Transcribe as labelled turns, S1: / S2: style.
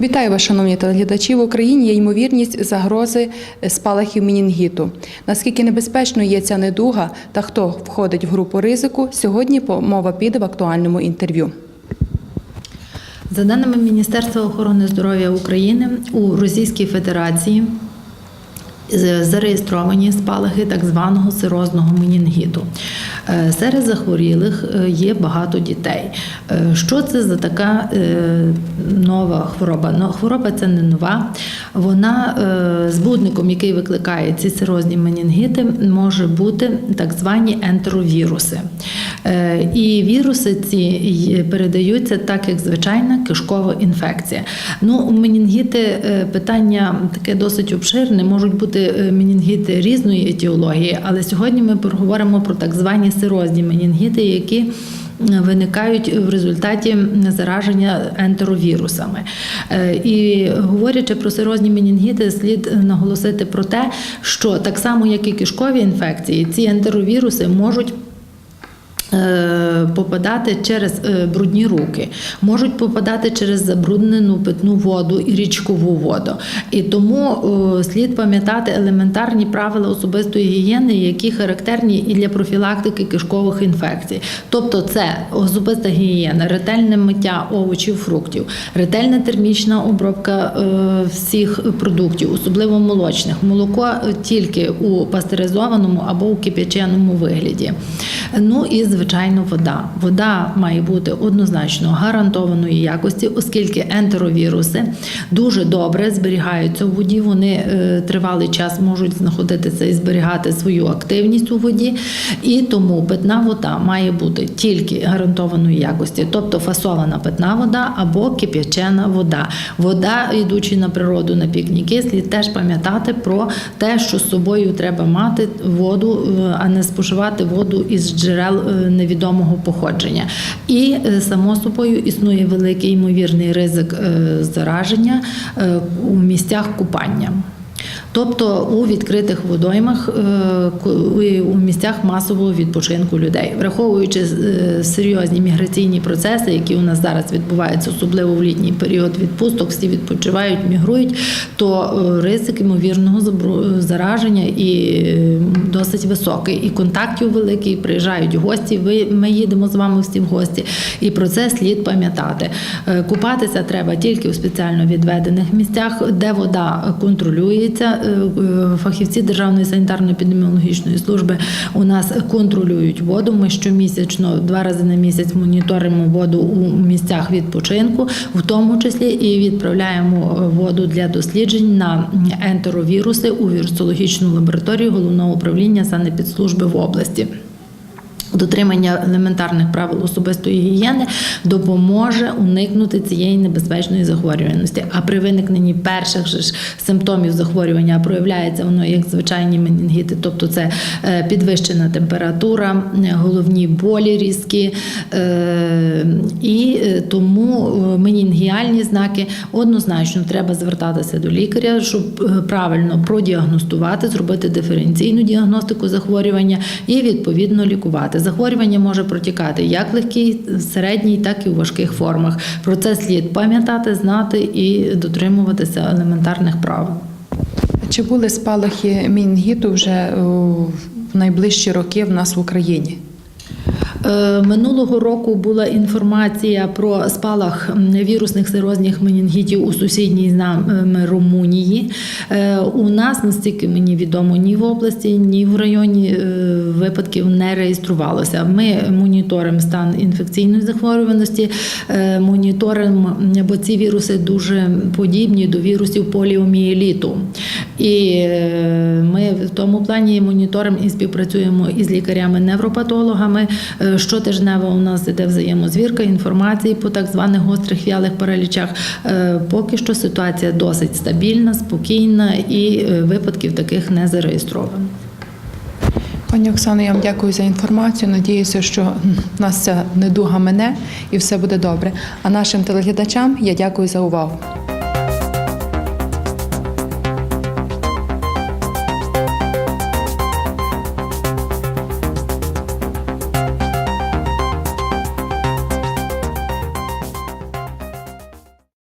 S1: Вітаю вас, шановні телеглядачі. В Україні є ймовірність загрози спалахів мінінгіту. Наскільки небезпечною є ця недуга та хто входить в групу ризику, сьогодні мова піде в актуальному інтерв'ю.
S2: За даними Міністерства охорони здоров'я України, у Російській Федерації зареєстровані спалахи так званого сирозного менінгіту. Е, Серед захворілих е, є багато дітей. Е, Що це за така нова хвороба? Ну, хвороба це не нова. Вона збудником, який викликає ці сирозні менінгіти, може бути так звані ентеровіруси. Е, І віруси ці передаються так, як звичайна кишкова інфекція. Ну, менінгіти е, питання таке досить обширне. Можуть бути е, менінгіти різної етіології, але сьогодні ми поговоримо про так звані сирозні менінгіти, які е, Виникають в результаті зараження ентеровірусами. Е, І говорячи про сирозні менінгіти, слід наголосити про те, що так само, як і кишкові інфекції, ці ентеровіруси можуть попадати через е, брудні руки, можуть попадати через забруднену питну воду і річкову воду. І тому е, слід пам'ятати елементарні правила особистої гігієни, які характерні і для профілактики кишкових інфекцій. Тобто, це особиста гігієна, ретельне миття овочів, фруктів, ретельна термічна обробка е, всіх продуктів, особливо молочних. Молоко е, тільки у пастеризованому або у кип'яченому вигляді. Ну і звичайно, вода. Вода має бути однозначно гарантованої якості, оскільки ентеровіруси дуже добре зберігаються у воді. Вони е, тривалий час можуть знаходитися і зберігати свою активність у воді. І тому питна вода має бути тільки гарантованої якості, тобто фасована питна вода або кип'ячена вода. Вода, йдучи на природу на пікніки, слід теж пам'ятати про те, що з собою треба мати воду, е, а не споживати воду із джерел е, невідомого походження. І е, само собою існує великий ймовірний ризик е, зараження е, у місцях купання. Тобто у відкритих водоймах е, у місцях масового відпочинку людей, враховуючи е, серйозні міграційні процеси, які у нас зараз відбуваються, особливо в літній період відпусток, всі відпочивають, мігрують, то е, ризик ймовірного зараження і досить високий. І контактів великий, приїжджають гості. Ми їдемо з вами всі в гості, і про це слід пам'ятати. Купатися треба тільки у спеціально відведених місцях, де вода контролюється. Е, е, Фахівці Державної санітарно-епідеміологічної служби у нас контролюють воду. Ми щомісячно два рази на місяць моніторимо воду у місцях відпочинку, в тому числі і відправляємо е, воду для досліджень на ентеровіруси у вірусологічну лабораторію головного управління санепідслужби в області. Дотримання елементарних правил особистої гігієни допоможе уникнути цієї небезпечної захворюваності. А при виникненні перших же ж симптомів захворювання проявляється воно як звичайні менінгіти, тобто це е, підвищена температура, головні болі різкі, е, і е, тому менінгіальні знаки однозначно треба звертатися до лікаря, щоб правильно продіагностувати, зробити диференційну діагностику захворювання і відповідно лікувати. Захворювання може протікати як в легкій, середній, так і у важких формах. Про це слід пам'ятати, знати і дотримуватися елементарних правил.
S1: Чи були спалахи мінгіту вже в найближчі роки в нас в Україні?
S2: Е, Минулого року була інформація про спалах вірусних сирозних менінгітів у сусідній з нами Румунії. Е, У нас, наскільки мені відомо, ні в області, ні в районі е, випадків не реєструвалося. Ми моніторимо стан інфекційної захворюваності, моніторимо, бо ці віруси дуже подібні до вірусів поліомієліту. І ми в тому плані моніторимо і співпрацюємо із лікарями-невропатологами. Щотижнево у нас іде взаємозвірка інформації по так званих гострих в'ялих паралічах. Е, Поки що ситуація досить стабільна, спокійна і е, випадків таких не зареєстровано.
S1: Пані Оксано, я вам дякую за інформацію. Надіюся, що нас ця недуга мене і все буде добре. А нашим телеглядачам я дякую за увагу.